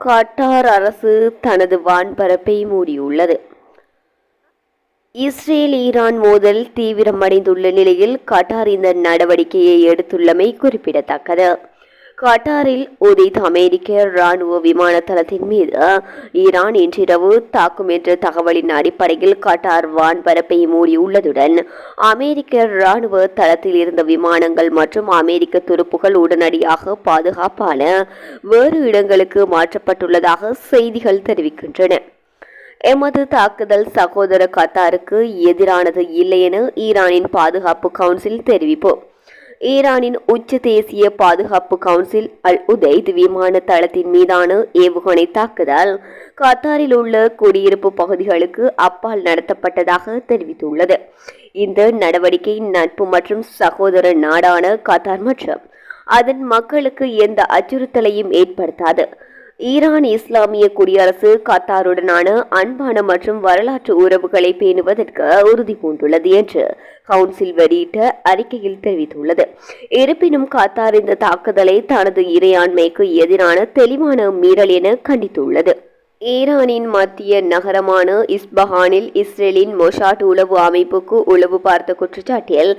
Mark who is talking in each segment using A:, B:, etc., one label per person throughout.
A: கட்டார் அரசு தனது வான்பரப்பை மூடியுள்ளது. Israel Iran மோதல் தீவிரமடைந்துள்ள நிலையில் கட்டார் இந்த நடவடிக்கையை எடுத்துள்ளமை குறிப்பிடத்தக்கது. கட்டாரில் உதித் அமெரிக்க ராணுவ விமான தளத்தின் மீது ஈரான் இன்றிரவு தாக்கும் என்ற தகவலின் அடிப்படையில் கட்டார் வான்பரப்பை மூடியுள்ளதுடன் அமெரிக்க ராணுவ தளத்தில் இருந்த விமானங்கள் மற்றும் அமெரிக்க துருப்புகள் உடனடியாக பாதுகாப்பான வேறு இடங்களுக்கு மாற்றப்பட்டுள்ளதாக செய்திகள் தெரிவிக்கின்றன. எமது தாக்குதல் சகோதர கத்தாருக்கு எதிரானது இல்லை என ஈரானின் பாதுகாப்பு கவுன்சில் தெரிவிப்பு. ஈரானின் உச்ச தேசிய பாதுகாப்பு கவுன்சில் அல் உதைத் விமான தளத்தின் மீதான ஏவுகணை தாக்குதல் கத்தாரில் உள்ள குடியிருப்பு பகுதிகளுக்கு அப்பால் நடத்தப்பட்டதாக தெரிவித்துள்ளது. இந்த நடவடிக்கை நட்பு மற்றும் சகோதர நாடான கத்தார் மற்றும் அதன் மக்களுக்கு எந்த அச்சுறுத்தலையும் ஏற்படுத்தாது. ஈரான் இஸ்லாமிய குடியரசு கத்தாருடனான அன்பான மற்றும் வரலாற்று உறவுகளை பேணுவதற்கு உறுதி பூண்டுள்ளது என்று கவுன்சில் வெளியிட்ட அறிக்கையில் தெரிவித்துள்ளது. இருப்பினும் கத்தார் இந்த தாக்குதலை தனது இறையாண்மைக்கு எதிரான தெளிவான மீறல் என கண்டித்துள்ளது. ஈரானின் மத்திய நகரமான இஸ்பஹானில் இஸ்ரேலின் மொஷாட் உளவு அமைப்புக்கு உளவு பார்த்த குற்றச்சாட்டில்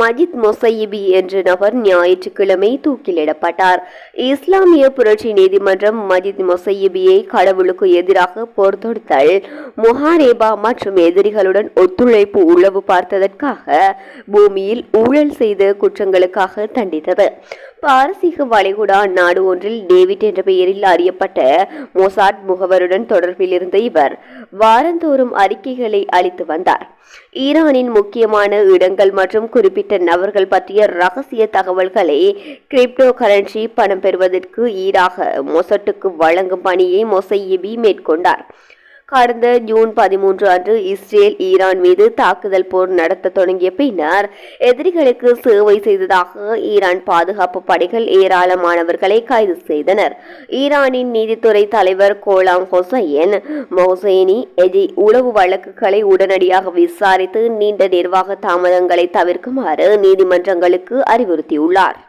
A: மஜித் மொசையிபி என்ற நபர் ஞாயிற்றுக்கிழமை தூக்கிலிடப்பட்டார். இஸ்லாமிய புரட்சி நீதிமன்றம் மஜித் மொசையிபியை கடவுளுக்கு எதிராக போர் தொடுத்தல் முஹாரேபா மற்றும் எதிரிகளுடன் ஒத்துழைப்பு உளவு பார்த்ததற்காக பூமியில் ஊழல் செய்த குற்றங்களுக்காக தண்டித்தது. பாரசீக வளைகுடா நாடு ஒன்றில் டேவிட் என்ற பெயரில் அறியப்பட்ட மொசாட் முகவருடன் தொடர்பில் இருந்த இவர் வாரந்தோறும் அறிக்கைகளை அளித்து வந்தார். ஈரானின் முக்கியமான இடங்கள் மற்றும் குறிப்பிட்ட நபர்கள் பற்றிய ரகசிய தகவல்களை கிரிப்டோ கரன்சி பணம் பெறுவதற்கு ஈடாக மொசட்டுக்கு வழங்கும் பணியை மொசையபி மேற்கொண்டார். கடந்த ஜூன் பதிமூன்று அன்று இஸ்ரேல் ஈரான் மீது தாக்குதல் போர் நடத்த தொடங்கிய பின்னர் எதிரிகளுக்கு சேவை செய்ததாக ஈரான் பாதுகாப்பு படைகள் ஏராளமானவர்களை கைது செய்தனர். ஈரானின் நீதித்துறை தலைவர் கோலாம் ஹொசைன் மொஹசேனி எஜி உளவு வழக்குகளை உடனடியாக விசாரித்து நீண்ட நிர்வாக தாமதங்களை தவிர்க்குமாறு நீதிமன்றங்களுக்கு அறிவுறுத்தியுள்ளார்.